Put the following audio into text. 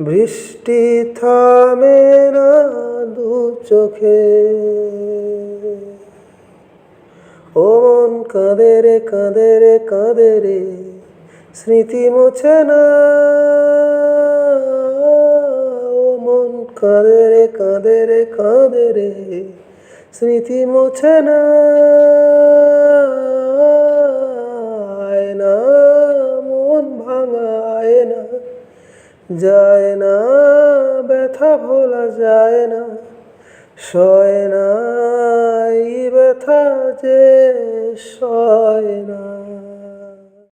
বৃষ্টি থামে না দু চোখে। ও মন কাঁদে রে কাঁদে রে কাঁদে রে, স্মৃতি মুছে না। ও মন কাঁদে রে কাঁদে রে কাঁদে রে, স্মৃতি মুছে না। যায় না ব্যথা ভোলা যায় না সয় না ব্যথা যে সয় না।